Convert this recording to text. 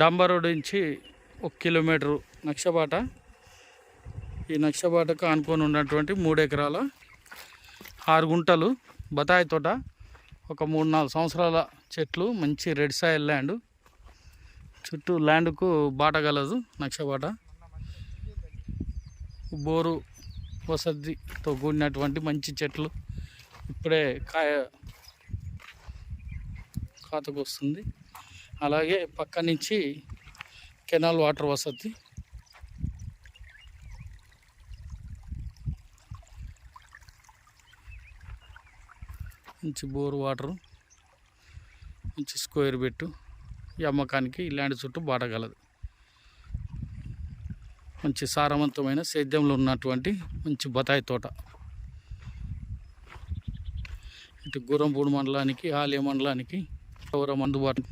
డాంబర్ road నుంచి ఒక kilometre నక్షబాట ఈ నక్షబాటకు అనుకొని ఉన్నటువంటి మూడు ఎకరాల ఆరు గుంటలు బతాయి తోట ఒక మూడు నాలుగు సంవత్సరాల చెట్లు మంచి రెడ్ సాయిల్ ల్యాండ్. చుట్టూ ల్యాండ్కు బాట గలదు నక్షబాట బోరు వసతితో కూడినటువంటి మంచి చెట్లు ఇప్పుడే కాయ ఖాతకు వస్తుంది. అలాగే పక్క నుంచి కెనాల్ వాటర్ వసతి. మంచి బోర్ వాటరు మంచి స్క్వేర్ బెట్టు ఈ అమ్మకానికి ఇలాంటి చుట్టూ బాటగలదు మంచి సారవంతమైన సేద్యంలో ఉన్నటువంటి మంచి బతాయి తోట. ఇటు గురంపూడి మండలానికి ఆలయ మండలానికి ఎవరం అందుబాటు